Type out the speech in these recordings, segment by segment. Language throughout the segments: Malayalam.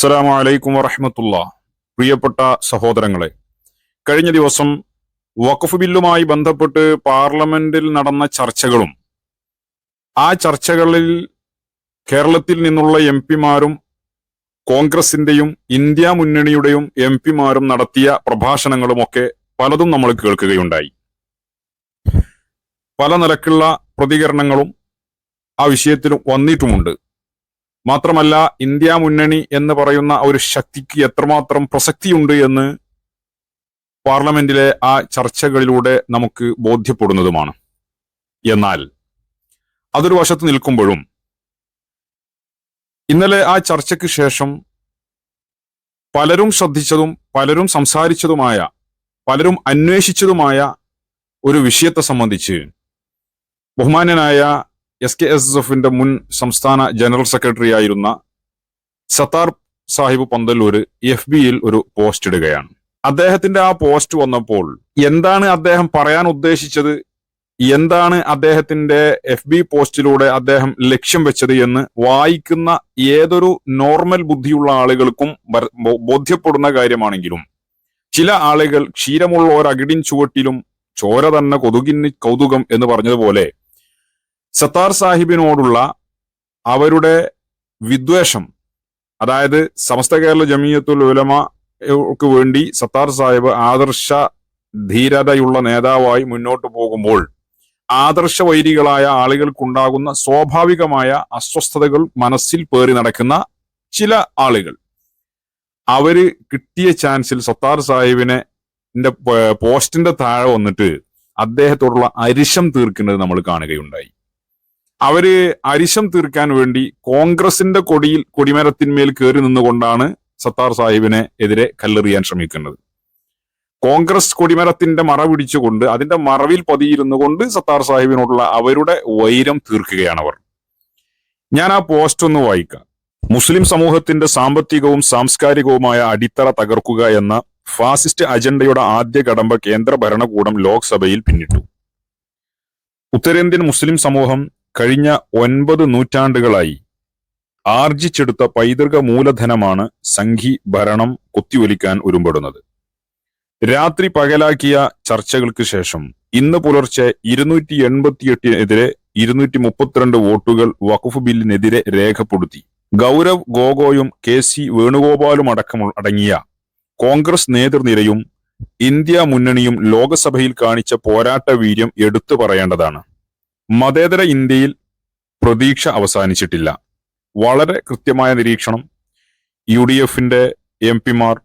അസ്സലാമു അലൈക്കും വറഹമത്തുള്ള. പ്രിയപ്പെട്ട സഹോദരങ്ങളെ കഴിഞ്ഞ ദിവസം വഖഫ് ബില്ലുമായി ബന്ധപ്പെട്ട് പാർലമെന്റിൽ നടന്ന ചർച്ചകളും ആ ചർച്ചകളിൽ കേരളത്തിൽ നിന്നുള്ള എം പിമാരും കോൺഗ്രസിന്റെയും ഇന്ത്യ മുന്നണിയുടെയും എം പിമാരും നടത്തിയ പ്രഭാഷണങ്ങളുമൊക്കെ പലതും നമ്മൾ കേൾക്കുകയുണ്ടായി. പല നിലക്കുള്ള പ്രതികരണങ്ങളും ആ വിഷയത്തിൽ വന്നിട്ടുമുണ്ട്. മാത്രമല്ല ഇന്ത്യ മുന്നണി എന്ന് പറയുന്ന ഒരു ശക്തിക്ക് എത്രമാത്രം പ്രസക്തിയുണ്ട് എന്ന് പാർലമെന്റിലെ ആ ചർച്ചകളിലൂടെ നമുക്ക് ബോധ്യപ്പെടുന്നതുമാണ്. എന്നാൽ അതൊരു വശത്ത് നിൽക്കുമ്പോഴും ഇന്നലെ ആ ചർച്ചയ്ക്ക് ശേഷം പലരും ശ്രദ്ധിച്ചതും പലരും സംസാരിച്ചതുമായ പലരും അന്വേഷിച്ചതുമായ ഒരു വിഷയത്തെ സംബന്ധിച്ച് ബഹുമാന്യനായ എസ് കെ എസ് എഫിന്റെ മുൻ സംസ്ഥാന ജനറൽ സെക്രട്ടറി ആയിരുന്ന സത്താർ സാഹിബ് പന്തല്ലൂര് എഫ് ബിയിൽ ഒരു പോസ്റ്റ് ഇടുകയാണ്. അദ്ദേഹത്തിന്റെ ആ പോസ്റ്റ് വന്നപ്പോൾ എന്താണ് അദ്ദേഹം പറയാൻ ഉദ്ദേശിച്ചത്? എന്താണ് അദ്ദേഹത്തിന്റെ എഫ് ബി പോസ്റ്റിലൂടെ അദ്ദേഹം ലക്ഷ്യം വെച്ചത് എന്ന് വായിക്കുന്ന ഏതൊരു നോർമൽ ബുദ്ധിയുള്ള ആളുകൾക്കും ബോധ്യപ്പെടുന്ന കാര്യമാണെങ്കിലും ചില ആളുകൾ ക്ഷീരമുള്ള ഒരു ഒരകിടിൻ ചുവട്ടിലും ചോര തന്നെ കൊതുകിന് കൗതുകം എന്ന് പറഞ്ഞതുപോലെ സത്താർ സാഹിബിനോടുള്ള അവരുടെ വിദ്വേഷം അതായത് സമസ്ത കേരള ജമീയത്തുൽ ഉലമക്ക് വേണ്ടി സത്താർ സാഹിബ് ആദർശ ധീരതയുള്ള നേതാവായി മുന്നോട്ട് പോകുമ്പോൾ ആദർശ വൈരികളായ ആളുകൾക്കുണ്ടാകുന്ന സ്വാഭാവികമായ അസ്വസ്ഥതകൾ മനസ്സിൽ പേറി നടക്കുന്ന ചില ആളുകൾ. അവർ കിട്ടിയ ചാൻസിൽ സത്താർ സാഹിബിനെ പോസ്റ്റിന്റെ താഴെ വന്നിട്ട് അദ്ദേഹത്തോടുള്ള അരിശം തീർക്കുന്നത് നമ്മൾ കാണുകയുണ്ടായി. അവർ അരിശം തീർക്കാൻ വേണ്ടി കോൺഗ്രസിന്റെ കൊടിയിൽ കൊടിമരത്തിന്മേൽ കയറി നിന്നുകൊണ്ടാണ് സത്താർ സാഹിബിനെ എതിരെ കല്ലെറിയാൻ ശ്രമിക്കുന്നത്. കോൺഗ്രസ് കൊടിമരത്തിന്റെ മറ പിടിച്ചുകൊണ്ട് അതിന്റെ മറവിൽ പതിയിരുന്നു കൊണ്ട് സത്താർ സാഹിബിനോടുള്ള അവരുടെ വൈരം തീർക്കുകയാണ് അവർ ഞാൻ ആ പോസ്റ്റ് ഒന്ന് വായിക്കാം. മുസ്ലിം സമൂഹത്തിന്റെ സാമ്പത്തികവും സാംസ്കാരികവുമായ അടിത്തറ തകർക്കുക എന്ന ഫാസിസ്റ്റ് അജണ്ടയുടെ ആദ്യ കടമ്പ കേന്ദ്ര ഭരണകൂടം ലോക്സഭയിൽ പിന്നിട്ടു. ഉത്തരേന്ത്യൻ മുസ്ലിം സമൂഹം കഴിഞ്ഞ ഒൻപത് നൂറ്റാണ്ടുകളായി ആർജിച്ചെടുത്ത പൈതൃക മൂലധനമാണ് സംഘി ഭരണം കുത്തിയൊലിക്കാൻ ഉരുമ്പെടുന്നത് രാത്രി പകലാക്കിയ ചർച്ചകൾക്ക് ശേഷം ഇന്ന് പുലർച്ചെ ഇരുന്നൂറ്റി എൺപത്തിയെട്ടിനെതിരെ ഇരുന്നൂറ്റി മുപ്പത്തിരണ്ട് വോട്ടുകൾ വഖഫ് ബില്ലിനെതിരെ രേഖപ്പെടുത്തി. ഗൗരവ് ഗോഗോയും കെ സി വേണുഗോപാലും അടക്കം അടങ്ങിയ കോൺഗ്രസ് നേതൃനിരയും ഇന്ത്യ മുന്നണിയും ലോകസഭയിൽ കാണിച്ച പോരാട്ട വീര്യം എടുത്തു പറയേണ്ടതാണ്. മതേതര ഇന്ത്യയിൽ പ്രതീക്ഷ അവസാനിച്ചിട്ടില്ല. വളരെ കൃത്യമായ നിരീക്ഷണം. യു ഡി എഫിന്റെ എം പിമാർ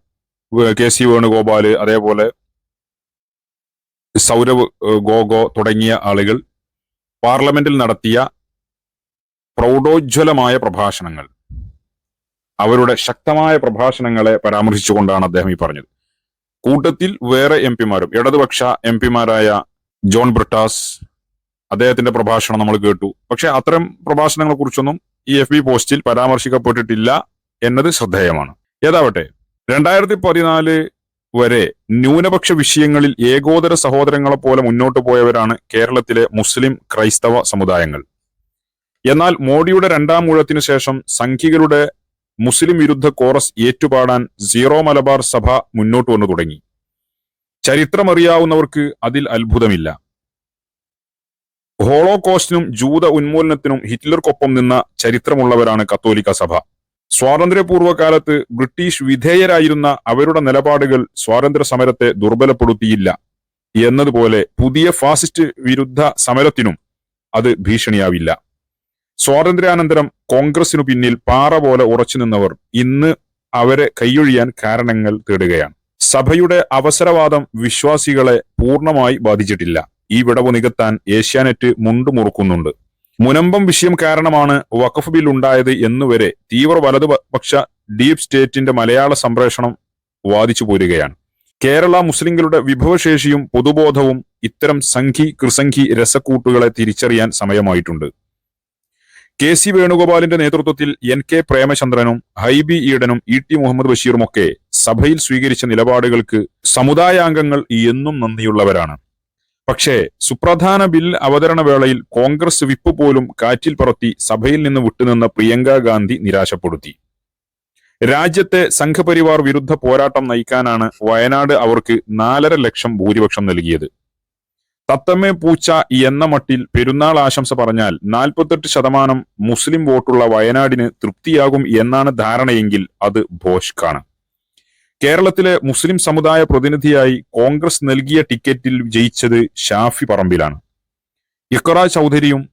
കെ സി വേണുഗോപാൽ അതേപോലെ സൗരവ് ഗോഗോ തുടങ്ങിയ ആളുകൾ പാർലമെന്റിൽ നടത്തിയ പ്രൗഢോജ്വലമായ പ്രഭാഷണങ്ങൾ. അവരുടെ ശക്തമായ പ്രഭാഷണങ്ങളെ പരാമർശിച്ചുകൊണ്ടാണ് അദ്ദേഹം ഈ പറഞ്ഞത്. കൂട്ടത്തിൽ വേറെ എം പിമാരും ഇടതുപക്ഷ എം പിമാരായ ജോൺ ബ്രിട്ടാസ് അദ്ദേഹത്തിന്റെ പ്രഭാഷണം നമ്മൾ കേട്ടു. പക്ഷെ അത്തരം പ്രഭാഷണങ്ങളെ കുറിച്ചൊന്നും ഈ എഫ് ബി പോസ്റ്റിൽ പരാമർശിക്കപ്പെട്ടിട്ടില്ല എന്നത് ശ്രദ്ധേയമാണ്. ഏതാവട്ടെ രണ്ടായിരത്തി പതിനാല് വരെ ന്യൂനപക്ഷ വിഷയങ്ങളിൽ ഏകോദര സഹോദരങ്ങളെ പോലെ മുന്നോട്ട് പോയവരാണ് കേരളത്തിലെ മുസ്ലിം ക്രൈസ്തവ സമുദായങ്ങൾ. എന്നാൽ മോഡിയുടെ രണ്ടാം ഊഴത്തിനു ശേഷം സംഘികളുടെ മുസ്ലിം വിരുദ്ധ കോറസ് ഏറ്റുപാടാൻ സീറോ മലബാർ സഭ മുന്നോട്ട് വന്നു തുടങ്ങി. ചരിത്രമറിയാവുന്നവർക്ക് അതിൽ അത്ഭുതമില്ല. ഹോളോകോസ്റ്റിനും ജൂത ഉന്മൂലനത്തിനും ഹിറ്റ്ലർക്കൊപ്പം നിന്ന ചരിത്രമുള്ളവരാണ് കത്തോലിക്ക സഭ. സ്വാതന്ത്ര്യപൂർവ കാലത്ത് ബ്രിട്ടീഷ് വിധേയരായിരുന്ന അവരുടെ നിലപാടുകൾ സ്വാതന്ത്ര്യ സമരത്തെ ദുർബലപ്പെടുത്തിയില്ല. എന്നതുപോലെ പുതിയ ഫാസിസ്റ്റ് വിരുദ്ധ സമരത്തിനും അത് ഭീഷണിയാവില്ല. സ്വാതന്ത്ര്യാനന്തരം കോൺഗ്രസിനു പിന്നിൽ പാറ പോലെ ഉറച്ചു നിന്നവർ ഇന്ന് അവരെ കൈയൊഴിയാൻ കാരണങ്ങൾ തേടുകയാണ്. സഭയുടെ അവസരവാദം വിശ്വാസികളെ പൂർണമായി ബാധിച്ചിട്ടില്ല. ഈ വിടവ് നികത്താൻ ഏഷ്യാനെറ്റ് മുണ്ടുമുറുക്കുന്നുണ്ട് മുനമ്പം വിഷയം കാരണമാണ് വഖഫ് ബിൽ ഉണ്ടായത് എന്നുവരെ തീവ്ര വലതുപക്ഷ ഡീപ് സ്റ്റേറ്റിന്റെ മലയാള സംപ്രേഷണം വാദിച്ചു പോരുകയാണ്. കേരള മുസ്ലിങ്ങളുടെ വിഭവശേഷിയും പൊതുബോധവും ഇത്തരം സംഘി കൃസംഘി രസക്കൂട്ടുകളെ തിരിച്ചറിയാൻ സമയമായിട്ടുണ്ട്. കെ സി വേണുഗോപാലിന്റെ നേതൃത്വത്തിൽ എൻ കെ പ്രേമചന്ദ്രനും ഹൈബി ഈഡനും ഇ ടി മുഹമ്മദ് ബഷീറുമൊക്കെ സഭയിൽ സ്വീകരിച്ച നിലപാടുകൾക്ക് സമുദായാംഗങ്ങൾ എന്നും നന്ദിയുള്ളവരാണ്. പക്ഷേ സുപ്രധാന ബിൽ അവതരണ വേളയിൽ കോൺഗ്രസ് വിപ്പ് പോലും കാറ്റിൽ പറത്തി സഭയിൽ നിന്ന് വിട്ടുനിന്ന പ്രിയങ്ക ഗാന്ധി നിരാശപ്പെടുത്തി. രാജ്യത്തെ സംഘപരിവാർ വിരുദ്ധ പോരാട്ടം നയിക്കാനാണ് വയനാട് അവർക്ക് നാലര ലക്ഷം ഭൂരിപക്ഷം നൽകിയത്. തത്തമ്മേ പൂച്ച എന്ന മട്ടിൽ പെരുന്നാൾ ആശംസ പറഞ്ഞാൽ നാൽപ്പത്തെട്ട് ശതമാനം മുസ്ലിം വോട്ടുള്ള വയനാടിന് തൃപ്തിയാകും എന്നാണ് ധാരണയെങ്കിൽ അത് ഭോഷ്കാണ്. കേരളത്തിലെ മുസ്ലിം സമുദായ പ്രതിനിധിയായി കോൺഗ്രസ് നൽകിയ ടിക്കറ്റിൽ ജയിച്ചത് ഷാഫി പറമ്പിലാണ്. ഇക്കറ ചൗധരിയും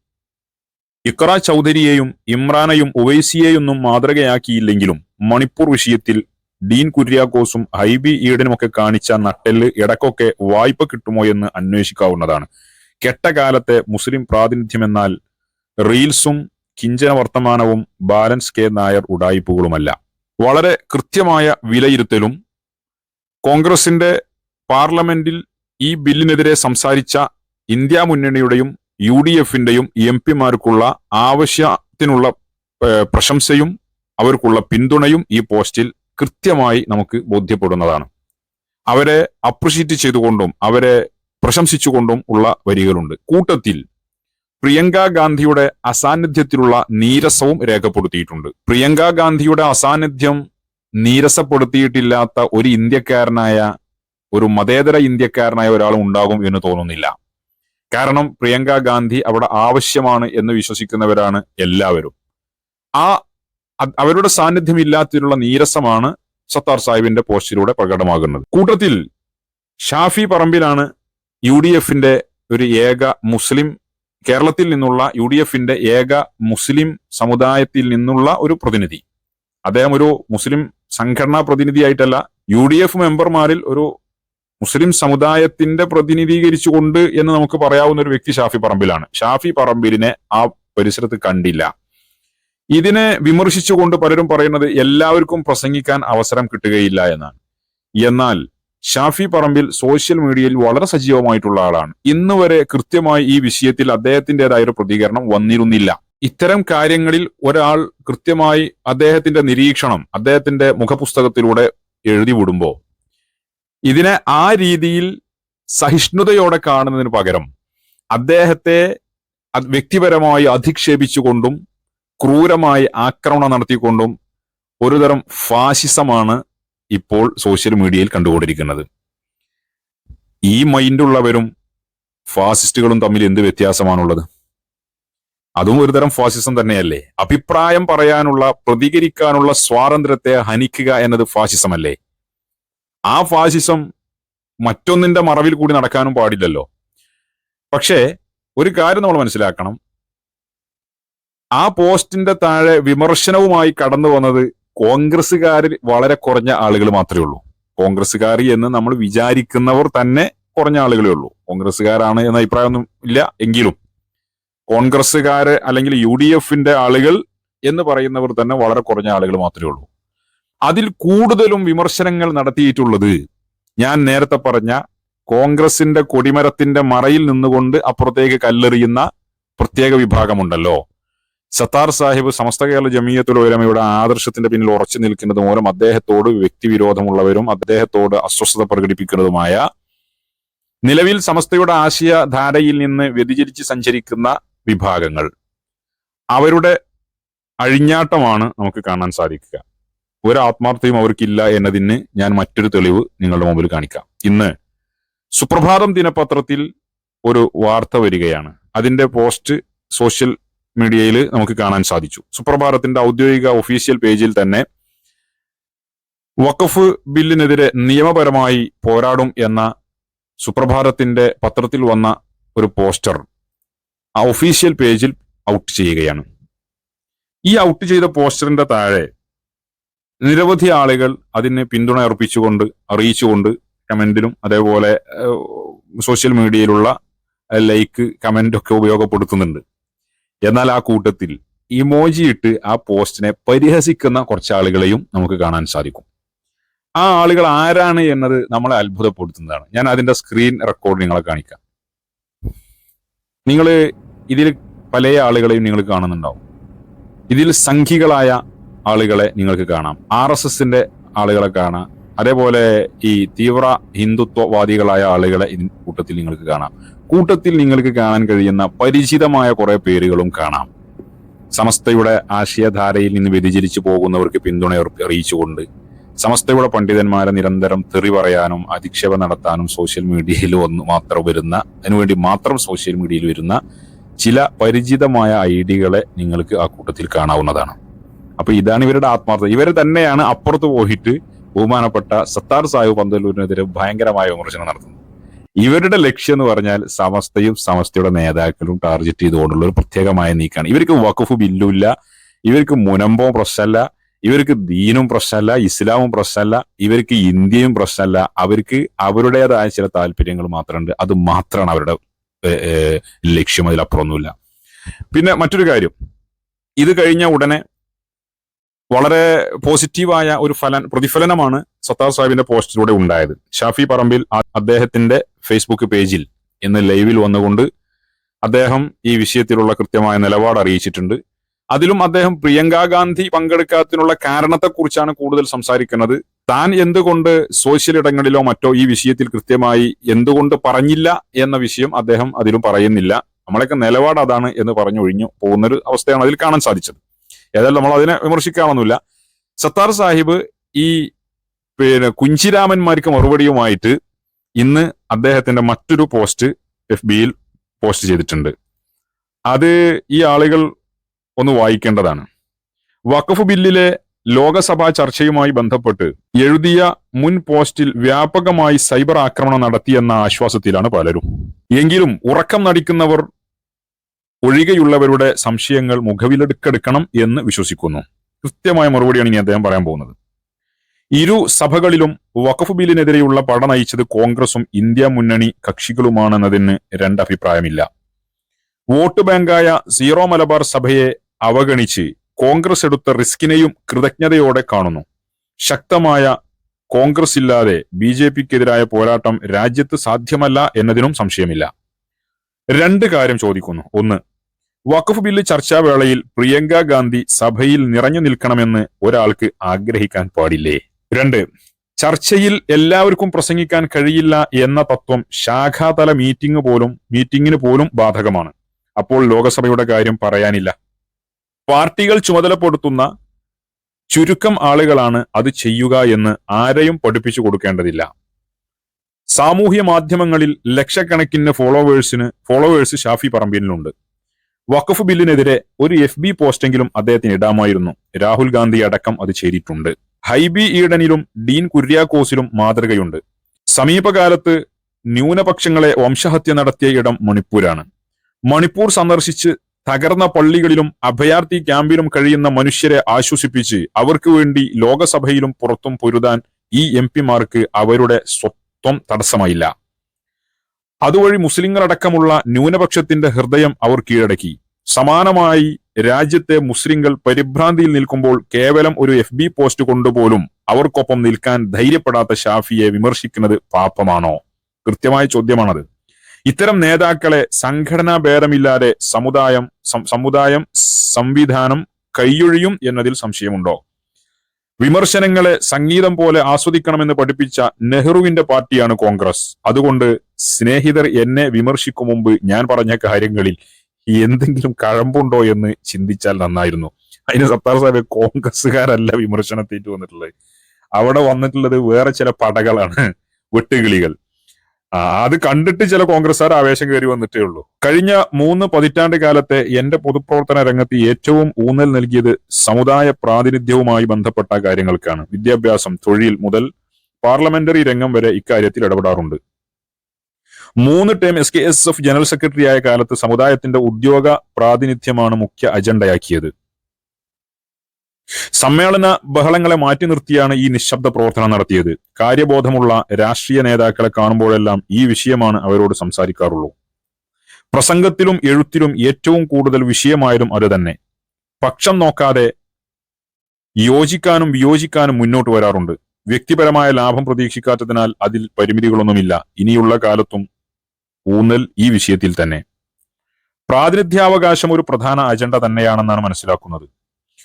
ഇക്കറ ചൗധരിയെയും ഇമ്രാനെയും ഒവൈസിയെയൊന്നും മാതൃകയാക്കിയില്ലെങ്കിലും മണിപ്പൂർ വിഷയത്തിൽ ഡീൻ കുര്യാക്കോസും ഹൈബി ഈഡനുമൊക്കെ കാണിച്ച നട്ടെല്ല് ഇടക്കൊക്കെ വായ്പ കിട്ടുമോ എന്ന് അന്വേഷിക്കാവുന്നതാണ്. കെട്ടകാലത്തെ മുസ്ലിം പ്രാതിനിധ്യം എന്നാൽ റീൽസും കിഞ്ചന വർത്തമാനവും ബാലൻസ് കെ നായർ ഉടായിപ്പുകളുമല്ല. വളരെ കൃത്യമായ വിലയിരുത്തലും കോൺഗ്രസിന്റെ പാർലമെന്റിൽ ഈ ബില്ലിനെതിരെ സംസാരിച്ച ഇന്ത്യ മുന്നണിയുടെയും യു ഡി എഫിന്റെയും എം പിമാർക്കുള്ള ആവശ്യത്തിനുള്ള പ്രശംസയും അവർക്കുള്ള പിന്തുണയും ഈ പോസ്റ്റിൽ കൃത്യമായി നമുക്ക് ബോധ്യപ്പെടുന്നതാണ്. അവരെ അപ്രിഷിയേറ്റ് ചെയ്തുകൊണ്ടും അവരെ പ്രശംസിച്ചുകൊണ്ടും ഉള്ള വരികളുണ്ട്. കൂട്ടത്തിൽ പ്രിയങ്ക ഗാന്ധിയുടെ അസാന്നിധ്യത്തിലുള്ള നീരസവും രേഖപ്പെടുത്തിയിട്ടുണ്ട്. പ്രിയങ്ക ഗാന്ധിയുടെ അസാന്നിധ്യം നീരസപ്പെടുത്തിയിട്ടില്ലാത്ത ഒരു ഇന്ത്യക്കാരനായ ഒരു മതേതര ഇന്ത്യക്കാരനായ ഒരാൾ ഉണ്ടാകും എന്ന് തോന്നുന്നില്ല. കാരണം പ്രിയങ്ക ഗാന്ധി അവിടെ ആവശ്യമാണ് എന്ന് വിശ്വസിക്കുന്നവരാണ് എല്ലാവരും. ആ അവരുടെ സാന്നിധ്യം ഇല്ലാത്തതിലുള്ള നീരസമാണ് സത്താർ സാഹിബിന്റെ പോസ്റ്റിലൂടെ പ്രകടമാകുന്നത്. കൂട്ടത്തിൽ ഷാഫി പറമ്പിലാണ് യു ഡി എഫിന്റെ ഒരു ഏക മുസ്ലിം കേരളത്തിൽ നിന്നുള്ള യു ഡി എഫിന്റെ ഏക മുസ്ലിം സമുദായത്തിൽ നിന്നുള്ള ഒരു പ്രതിനിധി. അദ്ദേഹം ഒരു മുസ്ലിം സംഘടനാ പ്രതിനിധിയായിട്ടല്ല യു ഡി എഫ് മെമ്പർമാരിൽ ഒരു മുസ്ലിം സമുദായത്തിന്റെ പ്രതിനിധീകരിച്ചുകൊണ്ട് എന്ന് നമുക്ക് പറയാവുന്ന ഒരു വ്യക്തി ഷാഫി പറമ്പിലാണ്. ഷാഫി പറമ്പിലിനെ ആ പരിസരത്ത് കണ്ടില്ല. ഇതിനെ വിമർശിച്ചുകൊണ്ട് പലരും പറയുന്നത് എല്ലാവർക്കും പ്രസംഗിക്കാൻ അവസരം കിട്ടുകയില്ല എന്നാണ്. എന്നാൽ ഷാഫി പറമ്പിൽ സോഷ്യൽ മീഡിയയിൽ വളരെ സജീവമായിട്ടുള്ള ആളാണ്. ഇന്ന് വരെ കൃത്യമായി ഈ വിഷയത്തിൽ അദ്ദേഹത്തിന്റെതായ ഒരു പ്രതികരണം വന്നിരുന്നില്ല. ഇത്തരം കാര്യങ്ങളിൽ ഒരാൾ കൃത്യമായി അദ്ദേഹത്തിന്റെ നിരീക്ഷണം അദ്ദേഹത്തിന്റെ മുഖപുസ്തകത്തിലൂടെ എഴുതി വിടുമ്പോ ഇതിനെ ആ രീതിയിൽ സഹിഷ്ണുതയോടെ കാണുന്നതിന് പകരം അദ്ദേഹത്തെ വ്യക്തിപരമായി അധിക്ഷേപിച്ചുകൊണ്ടും ക്രൂരമായി ആക്രമണം നടത്തിക്കൊണ്ടും ഒരുതരം ഫാഷിസമാണ് ഇപ്പോൾ സോഷ്യൽ മീഡിയയിൽ കണ്ടുകൊണ്ടിരിക്കുന്നത്. ഈ മൈൻഡുള്ളവരും ഫാസിസ്റ്റുകളും തമ്മിൽ എന്ത് വ്യത്യാസമാണുള്ളത്? അതും ഒരുതരം ഫാസിസം തന്നെയല്ലേ? അഭിപ്രായം പറയാനുള്ള പ്രതികരിക്കാനുള്ള സ്വാതന്ത്ര്യത്തെ ഹനിക്കുക എന്നത് ഫാസിസമല്ലേ ആ ഫാസിസം മറ്റൊന്നിന്റെ മറവിൽ കൂടി നടക്കാനും പാടില്ലല്ലോ. പക്ഷേ ഒരു കാര്യം നമ്മൾ മനസ്സിലാക്കണം. ആ പോസ്റ്റിന്റെ താഴെ വിമർശനവുമായി കടന്നു വന്നത് കോൺഗ്രസ്സുകാരിൽ വളരെ കുറഞ്ഞ ആളുകൾ മാത്രമേ ഉള്ളൂ. കോൺഗ്രസ്സുകാർ എന്ന് നമ്മൾ വിചാരിക്കുന്നവർ തന്നെ കുറഞ്ഞ ആളുകളേ ഉള്ളൂ. കോൺഗ്രസ്സുകാരാണ് എന്ന അഭിപ്രായമൊന്നും ഇല്ല എങ്കിലും കോൺഗ്രസ്സുകാര് അല്ലെങ്കിൽ യു ഡി എഫിന്റെ ആളുകൾ എന്ന് പറയുന്നവർ തന്നെ വളരെ കുറഞ്ഞ ആളുകൾ മാത്രമേ ഉള്ളൂ. അതിൽ കൂടുതലും വിമർശനങ്ങൾ നടത്തിയിട്ടുള്ളത് ഞാൻ നേരത്തെ പറഞ്ഞ കോൺഗ്രസിന്റെ കൊടിമരത്തിന്റെ മറയിൽ നിന്നുകൊണ്ട് അപ്പുറത്തേക്ക് കല്ലെറിയുന്ന പ്രത്യേക വിഭാഗമുണ്ടല്ലോ. സത്താർ സാഹിബ് സമസ്ത കേരള ജമീയത്തുൽ ഉലമയുടെ ആദർശത്തിന്റെ പിന്നിൽ ഉറച്ചു നിൽക്കുന്നത് മൂലം അദ്ദേഹത്തോട് വ്യക്തിവിരോധമുള്ളവരും അദ്ദേഹത്തോട് അസ്വസ്ഥത പ്രകടിപ്പിക്കുന്നതുമായ നിലവിൽ സമസ്തയുടെ ആശയധാരയിൽ നിന്ന് വ്യതിചരിച്ച് സഞ്ചരിക്കുന്ന വിഭാഗങ്ങൾ. അവരുടെ അഴിഞ്ഞാട്ടമാണ് നമുക്ക് കാണാൻ സാധിക്കുക. ഒരു ആത്മാർത്ഥയും അവർക്കില്ല എന്നതിന് ഞാൻ മറ്റൊരു തെളിവ് നിങ്ങളുടെ മുമ്പിൽ കാണിക്കാം. ഇന്ന് സുപ്രഭാതം ദിനപത്രത്തിൽ ഒരു വാർത്ത വരികയാണ്. അതിന്റെ പോസ്റ്റ് സോഷ്യൽ മീഡിയയിൽ നമുക്ക് കാണാൻ സാധിച്ചു. സുപ്രഭാതത്തിന്റെ ഔദ്യോഗിക ഒഫീഷ്യൽ പേജിൽ തന്നെ വഖഫ് ബില്ലിനെതിരെ നിയമപരമായി പോരാടും എന്ന സുപ്രഭാതത്തിന്റെ പത്രത്തിൽ വന്ന ഒരു പോസ്റ്റർ ആ ഒഫീഷ്യൽ പേജിൽ ഔട്ട് ചെയ്യുകയാണ്. ഈ ഔട്ട് ചെയ്ത പോസ്റ്ററിന്റെ താഴെ നിരവധി ആളുകൾ അതിന് പിന്തുണ അർപ്പിച്ചുകൊണ്ട് അറിയിച്ചുകൊണ്ട് കമന്റിലും അതേപോലെ സോഷ്യൽ മീഡിയയിലുള്ള ലൈക്ക് കമന്റ് ഒക്കെ ഉപയോഗപ്പെടുത്തുന്നുണ്ട്. എന്നാൽ ആ കൂട്ടത്തിൽ ഇമോജി ഇട്ട് ആ പോസ്റ്റിനെ പരിഹസിക്കുന്ന കുറച്ച് ആളുകളെയും നമുക്ക് കാണാൻ സാധിക്കും. ആ ആളുകൾ ആരാണ് എന്നത് നമ്മളെ അത്ഭുതപ്പെടുത്തുന്നതാണ്. ഞാൻ അതിന്റെ സ്ക്രീൻ റെക്കോർഡ് നിങ്ങളെ കാണിക്കാം. നിങ്ങൾ ഇതിൽ പല ആളുകളെയും നിങ്ങൾ കാണുന്നുണ്ടാവും. ഇതിൽ സംഖികളായ ആളുകളെ നിങ്ങൾക്ക് കാണാം. ആർ എസ് എസിന്റെ ആളുകളെ കാണാം. അതേപോലെ ഈ തീവ്ര ഹിന്ദുത്വവാദികളായ ആളുകളെ ഇതിൻ കൂട്ടത്തിൽ നിങ്ങൾക്ക് കാണാം. കൂട്ടത്തിൽ നിങ്ങൾക്ക് കാണാൻ കഴിയുന്ന പരിചിതമായ കുറെ പേരുകളും കാണാം. സമസ്തയുടെ ആശയധാരയിൽ നിന്ന് വ്യതിചലിച്ചു പോകുന്നവർക്ക് പിന്തുണ അറിയിച്ചുകൊണ്ട് സമസ്തയുടെ പണ്ഡിതന്മാരെ നിരന്തരം തെറി പറയാനും അധിക്ഷേപം നടത്താനും സോഷ്യൽ മീഡിയയിൽ ഒന്ന് മാത്രം വരുന്ന അതിനുവേണ്ടി മാത്രം സോഷ്യൽ മീഡിയയിൽ വരുന്ന ചില പരിചിതമായ ഐഡിയകളെ നിങ്ങൾക്ക് ആ കൂട്ടത്തിൽ കാണാവുന്നതാണ്. അപ്പൊ ഇതാണ് ഇവരുടെ ആത്മാർത്ഥത. ഇവർ തന്നെയാണ് അപ്പുറത്ത് പോയിട്ട് ബഹുമാനപ്പെട്ട സത്താർ സാഹിബ് പന്തലൂരിനെതിരെ ഭയങ്കരമായ വിമർശനം നടത്തുന്നത്. ഇവരുടെ ലക്ഷ്യം എന്ന് പറഞ്ഞാൽ സമസ്തയും സമസ്തയുടെ നേതാക്കളും ടാർഗറ്റ് ചെയ്തുകൊണ്ടുള്ള ഒരു പ്രത്യേകമായ നീക്കമാണ്. ഇവർക്ക് വഖഫ് ബില്ലുമില്ല ഇവർക്ക് മുനമ്പോ പ്രശ്നമല്ല ഇവർക്ക് ദീനും പ്രശ്നമല്ല ഇസ്ലാമും പ്രശ്നമല്ല ഇവർക്ക് ഇന്ത്യയും പ്രശ്നമല്ല. അവർക്ക് അവരുടേതായ ചില താല്പര്യങ്ങൾ മാത്രമുണ്ട്. അത് മാത്രമാണ് അവരുടെ ലക്ഷ്യം. അതിലപ്പുറമൊന്നുമില്ല. പിന്നെ മറ്റൊരു കാര്യം. ഇത് കഴിഞ്ഞ ഉടനെ വളരെ പോസിറ്റീവായ ഒരു ഫലൻ പ്രതിഫലനമാണ് സത്താർ സാഹിബിന്റെ പോസ്റ്റിലൂടെ ഉണ്ടായത്. ഷാഫി പറമ്പിൽ അദ്ദേഹത്തിന്റെ ഫേസ്ബുക്ക് പേജിൽ ഇന്ന് ലൈവിൽ വന്നുകൊണ്ട് അദ്ദേഹം ഈ വിഷയത്തിലുള്ള കൃത്യമായ നിലപാട് അറിയിച്ചിട്ടുണ്ട്. അതിലും അദ്ദേഹം പ്രിയങ്ക ഗാന്ധി പങ്കെടുക്കാത്തതിനുള്ള കാരണത്തെക്കുറിച്ചാണ് കൂടുതൽ സംസാരിക്കുന്നത്. താൻ എന്തുകൊണ്ട് സോഷ്യൽ ഇടങ്ങളിലോ മറ്റോ ഈ വിഷയത്തിൽ കൃത്യമായി എന്തുകൊണ്ട് പറഞ്ഞില്ല എന്ന വിഷയം അദ്ദേഹം അതിലും പറയുന്നില്ല. നമ്മളൊക്കെ നിലപാട് അതാണ് എന്ന് പറഞ്ഞു പറഞ്ഞൊഴിഞ്ഞു പോകുന്നൊരു അവസ്ഥയാണ് അതിൽ കാണാൻ സാധിച്ചത്. ഏതായാലും നമ്മൾ അതിനെ വിമർശിക്കാമെന്നില്ല സത്താർ സാഹിബ് ഈ പിന്നെ കുഞ്ചിരാമന്മാർക്ക് മറുപടിയുമായിട്ട് ഇന്ന് അദ്ദേഹത്തിന്റെ മറ്റൊരു പോസ്റ്റ് എഫ് ബിയിൽ പോസ്റ്റ് ചെയ്തിട്ടുണ്ട്. അത് ഈ ആളുകൾ ഒന്ന് വായിക്കേണ്ടതാണ്. വഖഫ് ബില്ലിലെ ലോകസഭാ ചർച്ചയുമായി ബന്ധപ്പെട്ട് എഴുതിയ മുൻ പോസ്റ്റിൽ വ്യാപകമായി സൈബർ ആക്രമണം നടത്തിയെന്ന ആശ്വാസത്തിലാണ് പലരും. എങ്കിലും ഉറക്കം നടിക്കുന്നവർ ഒഴികെയുള്ളവരുടെ സംശയങ്ങൾ മുഖവിലെടുക്കെടുക്കണം എന്ന് വിശ്വസിക്കുന്നു. കൃത്യമായ മറുപടിയാണ് ഇനി അദ്ദേഹം പറയാൻ പോകുന്നത്. ഇരു സഭകളിലും വഖഫ് ബില്ലിനെതിരെയുള്ള പട നയിച്ചത് കോൺഗ്രസും ഇന്ത്യ മുന്നണി കക്ഷികളുമാണെന്നതിന് രണ്ടഭിപ്രായമില്ല. വോട്ട് ബാങ്കായ സീറോ മലബാർ സഭയെ അവഗണിച്ച് കോൺഗ്രസ് എടുത്ത റിസ്കിനെയും കൃതജ്ഞതയോടെ കാണുന്നു. ശക്തമായ കോൺഗ്രസ് ഇല്ലാതെ ബി ജെ പിക്കെതിരായ പോരാട്ടം രാജ്യത്ത് സാധ്യമല്ല എന്നതിനും സംശയമില്ല. രണ്ട് കാര്യം ചോദിക്കുന്നു. ഒന്ന് വഖഫ് ബില്ല് ചർച്ചാവേളയിൽ പ്രിയങ്ക ഗാന്ധി സഭയിൽ നിറഞ്ഞു നിൽക്കണമെന്ന് ഒരാൾക്ക് ആഗ്രഹിക്കാൻ പാടില്ലേ? രണ്ട് ചർച്ചയിൽ എല്ലാവർക്കും പ്രസംഗിക്കാൻ കഴിയില്ല എന്ന തത്വം ശാഖാതല മീറ്റിംഗ് പോലും മീറ്റിംഗിന് പോലും ബാധകമാണ്. അപ്പോൾ ലോകസഭയുടെ കാര്യം പറയാനില്ല. പാർട്ടികൾ ചുമതലപ്പെടുത്തുന്ന ചുരുക്കം ആളുകളാണ് അത് ചെയ്യുക എന്ന് ആരെയും പഠിപ്പിച്ചു കൊടുക്കേണ്ടതില്ല. സാമൂഹ്യ മാധ്യമങ്ങളിൽ ലക്ഷക്കണക്കിന് ഫോളോവേഴ്സിന് ഫോളോവേഴ്സ് ഷാഫി പറമ്പിലിനുണ്ട്. വഖഫ് ബില്ലിനെതിരെ ഒരു എഫ് ബി പോസ്റ്റെങ്കിലും അദ്ദേഹത്തിന് ഇടാമായിരുന്നു. രാഹുൽ ഗാന്ധി അടക്കം അത് ചെയ്തിട്ടുണ്ട്. ഹൈബി ഈഡനിലും ഡീൻ കുര്യാക്കോസിലും മാതൃകയുണ്ട്. സമീപകാലത്ത് ന്യൂനപക്ഷങ്ങളെ വംശഹത്യ നടത്തിയ ഇടം മണിപ്പൂരാണ്. മണിപ്പൂർ സന്ദർശിച്ച് തകർന്ന പള്ളികളിലും അഭയാർത്ഥി ക്യാമ്പിലും കഴിയുന്ന മനുഷ്യരെ ആശ്വസിപ്പിച്ച് അവർക്ക് വേണ്ടി ലോകസഭയിലും പുറത്തും പൊരുതാൻ ഈ എം പിമാർക്ക് അവരുടെ സ്വത്വം തടസ്സമായില്ല. അതുവഴി മുസ്ലിങ്ങളടക്കമുള്ള ന്യൂനപക്ഷത്തിന്റെ ഹൃദയം അവർ കീഴടക്കി. സമാനമായി രാജ്യത്തെ മുസ്ലിങ്ങൾ പരിഭ്രാന്തിയിൽ നിൽക്കുമ്പോൾ കേവലം ഒരു എഫ് ബി പോസ്റ്റ് കൊണ്ടുപോലും അവർക്കൊപ്പം നിൽക്കാൻ ധൈര്യപ്പെടാത്ത ഷാഫിയെ വിമർശിക്കുന്നത് പാപമാണോ? കൃത്യമായ ചോദ്യമാണത്. ഇത്തരം നേതാക്കളെ സംഘടനാ ഭേദമില്ലാതെ സമുദായം സമുദായം സംവിധാനം കൈയൊഴിയും എന്നതിൽ സംശയമുണ്ടോ? വിമർശനങ്ങളെ സംഗീതം പോലെ ആസ്വദിക്കണമെന്ന് പഠിപ്പിച്ച നെഹ്റുവിന്റെ പാർട്ടിയാണ് കോൺഗ്രസ്. അതുകൊണ്ട് സ്നേഹിതർ എന്നെ വിമർശിക്കും മുമ്പ് ഞാൻ പറഞ്ഞ കാര്യങ്ങളിൽ എന്തെങ്കിലും കഴമ്പുണ്ടോ എന്ന് ചിന്തിച്ചാൽ നന്നായിരുന്നു. അതിന് സത്താർ സാഹിബ് കോൺഗ്രസ്സുകാരല്ല വിമർശനത്തേറ്റ് വന്നിട്ടുള്ളത്. അവിടെ വന്നിട്ടുള്ളത് വേറെ ചില പടകളാണ് വെട്ടുകിളികൾ. അത് കണ്ടിട്ട് ചില കോൺഗ്രസ്സുകാർ ആവേശം കയറി വന്നിട്ടേ ഉള്ളൂ. കഴിഞ്ഞ മൂന്ന് പതിറ്റാണ്ട് കാലത്തെ എന്റെ പൊതുപ്രവർത്തന രംഗത്ത് ഏറ്റവും ഊന്നൽ നൽകിയത് സമുദായ പ്രാതിനിധ്യവുമായി ബന്ധപ്പെട്ട കാര്യങ്ങൾക്കാണ്. വിദ്യാഭ്യാസം തൊഴിൽ മുതൽ പാർലമെന്ററി രംഗം വരെ ഇക്കാര്യത്തിൽ ഇടപെടാറുണ്ട്. മൂന്ന് term S K S F general secretary ആയ കാലത്ത് സമുദായത്തിന്റെ ഉദ്യോഗ പ്രാതിനിധ്യമാണ് മുഖ്യ അജണ്ടയാക്കിയത്. സമ്മേളന ബഹളങ്ങളെ മാറ്റി നിർത്തിയാണ് ഈ നിശബ്ദ പ്രവർത്തനം നടത്തിയത്. കാര്യബോധമുള്ള രാഷ്ട്രീയ നേതാക്കളെ കാണുമ്പോഴെല്ലാം ഈ വിഷയമാണ് അവരോട് സംസാരിക്കാറുള്ളൂ. പ്രസംഗത്തിലും എഴുത്തിലും ഏറ്റവും കൂടുതൽ വിഷയമായതും അത് തന്നെ. പക്ഷം നോക്കാതെ യോജിക്കാനും വിയോജിക്കാനും മുന്നോട്ട് വരാറുണ്ട്. വ്യക്തിപരമായ ലാഭം പ്രതീക്ഷിക്കാത്തതിനാൽ അതിൽ പരിമിതികളൊന്നുമില്ല. ഇനിയുള്ള കാലത്തും ഊന്നൽ ഈ വിഷയത്തിൽ തന്നെ. പ്രാതിനിധ്യാവകാശം ഒരു പ്രധാന അജണ്ട തന്നെയാണെന്നാണ് മനസ്സിലാക്കുന്നത്.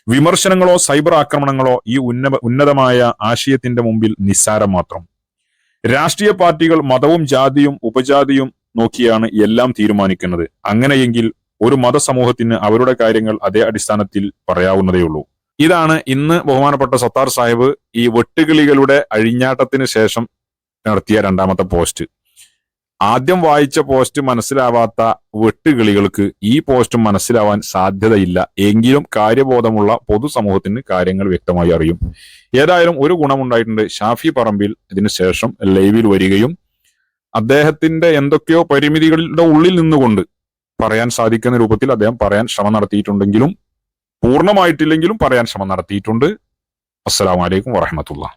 വിമർശനങ്ങളോ സൈബർ ആക്രമണങ്ങളോ ഈ ഉന്ന ഉന്നതമായ ആശയത്തിന്റെ മുമ്പിൽ നിസ്സാരം മാത്രം. രാഷ്ട്രീയ പാർട്ടികൾ മതവും ജാതിയും ഉപജാതിയും നോക്കിയാണ് എല്ലാം തീരുമാനിക്കുന്നത്. അങ്ങനെയെങ്കിൽ ഒരു മതസമൂഹത്തിന് അവരുടെ കാര്യങ്ങൾ അതേ അടിസ്ഥാനത്തിൽ പറയാവുന്നതേയുള്ളൂ. ഇതാണ് ഇന്ന് ബഹുമാനപ്പെട്ട സത്താർ സാഹിബ് ഈ വെട്ടുകിളികളുടെ അഴിഞ്ഞാട്ടത്തിന് ശേഷം നടത്തിയ രണ്ടാമത്തെ പോസ്റ്റ്. ആദ്യം വായിച്ച പോസ്റ്റ് മനസ്സിലാവാത്ത വെട്ടുകിളികൾക്ക് ഈ പോസ്റ്റ് മനസ്സിലാവാൻ സാധ്യതയില്ല. എങ്കിലും കാര്യബോധമുള്ള പൊതുസമൂഹത്തിന് കാര്യങ്ങൾ വ്യക്തമായി അറിയും. ഏതായാലും ഒരു ഗുണമുണ്ടായിട്ടുണ്ട്. ഷാഫി പറമ്പിൽ ഇതിനുശേഷം ലൈവിൽ വരികയും അദ്ദേഹത്തിന്റെ എന്തൊക്കെയോ പരിമിതികളുടെ ഉള്ളിൽ നിന്നുകൊണ്ട് പറയാൻ സാധിക്കുന്ന രൂപത്തിൽ അദ്ദേഹം പറയാൻ ശ്രമം നടത്തിയിട്ടുണ്ടെങ്കിലും പൂർണമായിട്ടില്ലെങ്കിലും പറയാൻ ശ്രമം നടത്തിയിട്ടുണ്ട്. അസ്സലാമലൈക്കും വറഹമത്തുള്ള